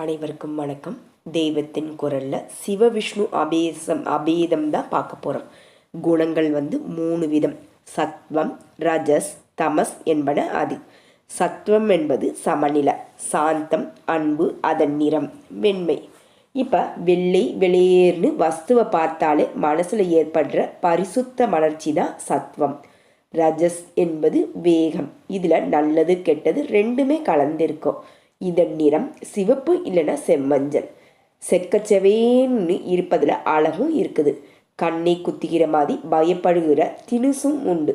அனைவருக்கும் வணக்கம். தெய்வத்தின் குரலில் சிவவிஷ்ணு அபேசம் அபேதம் தான் பார்க்க போகிறோம் குணங்கள் வந்து மூணு விதம். சத்வம் ரஜஸ் தமஸ் என்பன அது. சத்வம் என்பது சமநிலை சாந்தம் அன்பு அதன் நிறம் வெண்மை. இப்போ வெள்ளை வெளியேர்னு வஸ்துவை பார்த்தாலே மனசில் ஏற்படுற பரிசுத்த மலர்ச்சி தான் சத்வம். ரஜஸ் என்பது வேகம். இதில் நல்லது கெட்டது ரெண்டுமே கலந்திருக்கும். இதன் நிறம் சிவப்பு இல்லைன்னா செம்மஞ்சள். செக்கச்செவேன்னு இருப்பதில் அழகும் இருக்குது. கண்ணை குத்துகிற மாதிரி பயப்படுகிற தினுசும் உண்டு.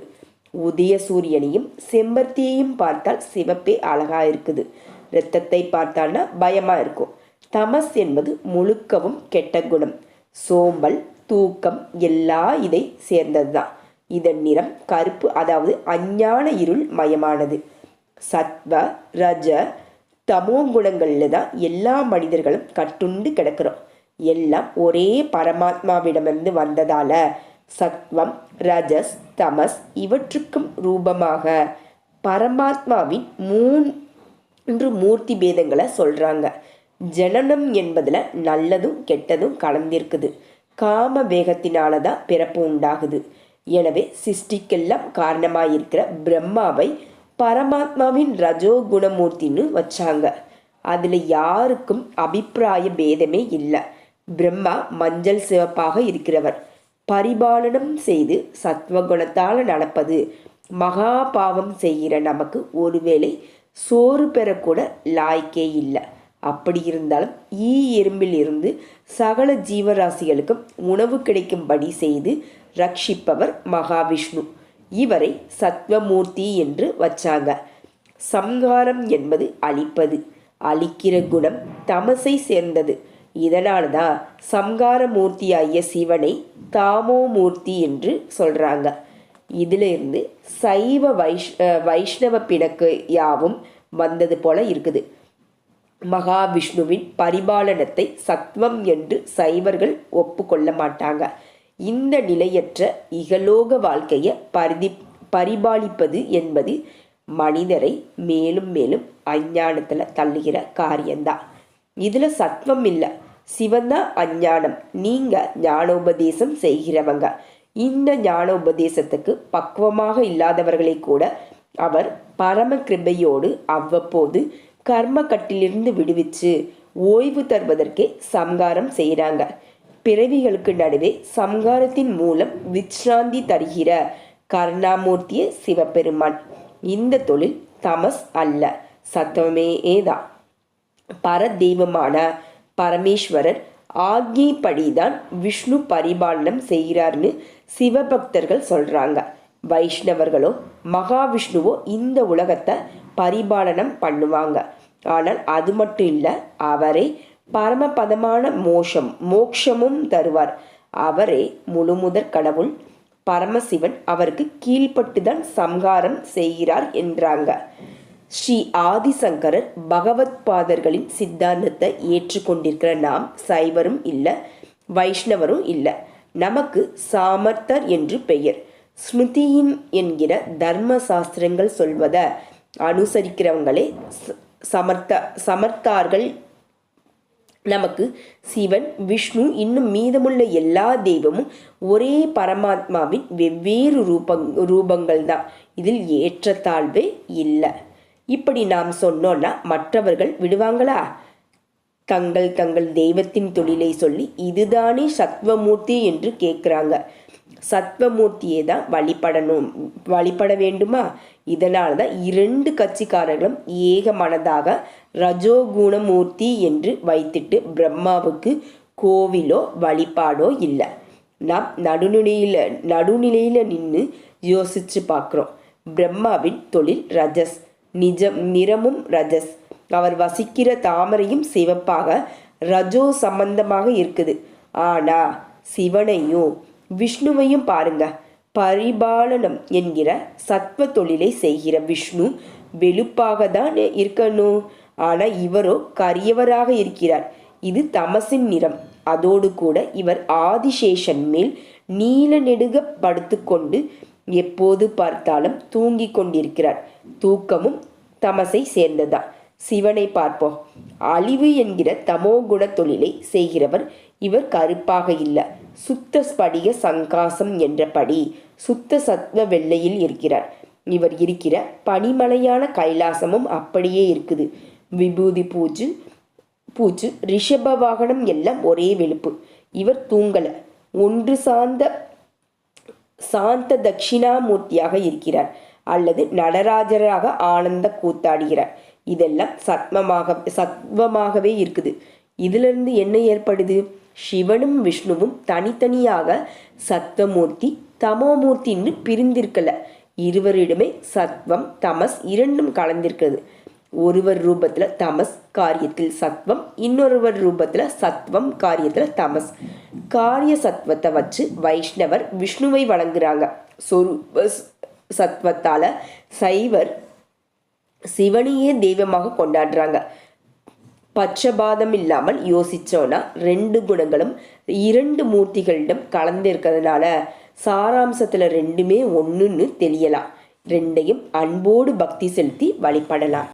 உதய சூரியனையும் செம்பருத்தியையும் பார்த்தால் சிவப்பே அழகா இருக்குது. இரத்தத்தை பார்த்தால்னா பயமா இருக்கும். தமஸ் என்பது முழுக்கவும் கெட்ட குணம். சோம்பல் தூக்கம் எல்லா இதை சேர்ந்தது தான் இதன் நிறம் கருப்பு அதாவது அஞ்ஞான இருள் மயமானது. சத்வ ரஜ தமோ குணங்களில் தான் எல்லா மனிதர்களும் கட்டுண்டு கிடக்கிறோம். எல்லாம் ஒரே பரமாத்மாவிடமிருந்து வந்ததால சத்வம் ரஜஸ் தமஸ் இவற்றுக்கும் ரூபமாக பரமாத்மாவின் மூன்று மூர்த்தி பேதங்களை சொல்றாங்க. ஜனனம் என்பதில் நல்லதும் கெட்டதும் கலந்திருக்குது. காம வேகத்தினால தான் பிறப்பு உண்டாகுது. எனவே சிருஷ்டிக்கெல்லாம் காரணமாயிருக்கிற பிரம்மாவை பரமாத்மாவின் ரஜோ குணமூர்த்தின்னு வச்சாங்க. அதில் யாருக்கும் அபிப்பிராய பேதமே இல்லை. பிரம்மா மஞ்சள் சிவப்பாக இருக்கிறவர். பரிபாலனம் செய்து சத்வகுணத்தால் நடப்பது. மகா பாவம் செய்கிற நமக்கு ஒருவேளை சோறு பெறக்கூட லாய்க்கே இல்லை. அப்படி இருந்தாலும் ஈ எறும்பில் இருந்து சகல ஜீவராசிகளுக்கும் உணவு கிடைக்கும்படி செய்து ரட்சிப்பவர் மகாவிஷ்ணு. இவரை சத்வமூர்த்தி என்று வச்சாங்க. சம்ஹாரம் என்பது அழிப்பது. அழிக்கிற குணம் தமசை சேர்ந்தது. இதனால தான் சம்ஹார மூர்த்தியாகிய சிவனை தாமோமூர்த்தி என்று சொல்கிறாங்க இதிலிருந்து சைவ வைஷ் வைஷ்ணவ பிணக்கு யாவும் வந்தது போல இருக்குது. மகாவிஷ்ணுவின் பரிபாலனத்தை சத்வம் என்று சைவர்கள் ஒப்புக்கொள்ள மாட்டாங்க. இந்த நிலையற்ற இகலோக வாழ்க்கையை பரிதி பரிபாலிப்பது என்பது மனிதரை மேலும் மேலும் அஞ்ஞானத்தில் தள்ளுகிற காரியம்தான். இதில் சத்வம் இல்லை. சிவந்தான் அஞ்ஞானம். நீங்கள் ஞானோபதேசம் செய்கிறவங்க. இந்த ஞானோபதேசத்துக்கு பக்குவமாக இல்லாதவர்களை கூட அவர் பரம கிருபையோடு அவ்வப்போது கர்ம கட்டிலிருந்து விடுவிச்சு ஓய்வு தருவதற்கே சம்காரம் செய்கிறாங்க பிறவிகளுக்கு நடுவே சம்காரத்தின் மூலம் விச்ராந்தி தருகிற கருணாமூர்த்திய சிவபெருமான். இந்த தொழில் தமஸ் அல்ல சத்தமே தான் பரதெய்வமான பரமேஸ்வரர் ஆக்ஞைப்படிதான் விஷ்ணு பரிபாலனம் செய்கிறார்னு சிவபக்தர்கள் சொல்றாங்க. வைஷ்ணவர்களோ மகாவிஷ்ணுவோ இந்த உலகத்தை பரிபாலனம் பண்ணுவாங்க. ஆனால் அது மட்டும் இல்லை அவரை பரமபதமான மோஷம் மோக்ஷமும் தருவார். அவரே முழுமுதற் கடவுள். பரமசிவன் அவருக்கு கீழ்ப்பட்டுதான் சம்ஹாரம் செய்கிறார் என்றாங்க. ஸ்ரீ ஆதிசங்கரர் பகவத் பாதர்களின் சித்தாந்தத்தை ஏற்றுக்கொண்டிருக்கிற நாம் சைவரும் இல்லை வைஷ்ணவரும் இல்லை. நமக்கு சாமர்த்தர் என்று பெயர். ஸ்மிருதியின் என்கிற தர்ம சாஸ்திரங்கள் சொல்வதை அனுசரிக்கிறவங்களே சமர்த்த சமர்த்தார்கள் நமக்கு சிவன் விஷ்ணு இன்னும் மீதமுள்ள எல்லா தெய்வமும் ஒரே பரமாத்மாவின் வெவ்வேறு ரூபங் ரூபங்கள் தான் இதில் ஏற்றத்தாழ்வே இல்லை. இப்படி நாம் சொன்னோன்னா மற்றவர்கள் விடுவாங்களா? தங்கள் தங்கள் தெய்வத்தின் தொழிலை சொல்லி இதுதானே சத்வமூர்த்தி என்று கேட்குறாங்க. சத்வமூர்த்தியை தான் வழிபடணும். வழிபட வேண்டுமா? இதனால் தான் இரண்டு கட்சிக்காரர்களும் ஏக மனதாக ரஜோகுணமூர்த்தி என்று வைத்துட்டு பிரம்மாவுக்கு கோவிலோ வழிபாடோ இல்லை. நாம் நடுநிலையில் நடுநிலையில் நின்று யோசிச்சு பார்க்குறோம். பிரம்மாவின் தொழில் ரஜஸ் நிஜம் நிறமும் ரஜஸ். அவர் வசிக்கிற தாமரையும் சிவப்பாக ரஜோ சம்பந்தமாக இருக்குது. ஆனால் சிவனையும் விஷ்ணுவையும் பாருங்க. பரிபாலனம் என்கிற சத்வ தொழிலை செய்கிற விஷ்ணு வெளுப்பாக தான் இருக்கணும் ஆனா இவரோ கரியவராக இருக்கிறார். இது தமசின் நிறம். அதோடு கூட இவர் ஆதிசேஷன் மேல் நீல நெடுக படுத்துக்கொண்டு எப்போது பார்த்தாலும் தூங்கிக் கொண்டிருக்கிறார். தூக்கமும் தமசை சேர்ந்ததா? சிவனை பார்ப்போம். அழிவு என்கிற தமோ குண தொழிலை செய்கிறவர் இவர் கருப்பாக இல்லை. சுத்த ஸ்படிக சங்காசம் என்றபடி சுத்த சத்வ வெள்ளையில் இருக்கிறார். இவர் இருக்கிற பனிமலையான கைலாசமும் அப்படியே இருக்குது. விபூதி பூஜு பூச்சு ரிஷப வாகனம் எல்லாம் ஒரே வெளுப்பு. இவர் தூங்கல. ஒன்று சார்ந்த சாந்த தட்சிணாமூர்த்தியாக இருக்கிறார். அல்லது நடராஜராக ஆனந்த கூத்தாடுகிறார். இதெல்லாம் சத்மமாக சத்வமாகவே இருக்குது. இதிலிருந்து என்ன ஏற்படுது? சிவனும் விஷ்ணுவும் தனித்தனியாக சத்வமூர்த்தி தமோமூர்த்தின்னு பிரிந்திருக்கல. இருவரிடமே சத்வம் தமஸ் இரண்டும் கலந்திருக்கிறது. ஒருவர் ரூபத்துல தமஸ் காரியத்தில் சத்வம் இன்னொருவர் ரூபத்துல சத்வம் காரியத்துல தமஸ். காரிய சத்வத்தை வச்சு வைஷ்ணவர் விஷ்ணுவை வழங்குறாங்க சொரூப சத்வத்தால சைவர் சிவனையே தெய்வமாக கொண்டாடுறாங்க. பட்சபாதம் இல்லாமல் யோசிச்சோன்னா ரெண்டு குணங்களும் இரண்டு மூர்த்திகளிடம் கலந்து இருக்கிறதுனால சாராம்சத்தில் ரெண்டுமே ஒன்றுன்னு தெரியலாம். ரெண்டையும் அன்போடு பக்தி செலுத்தி வழிபடலாம்.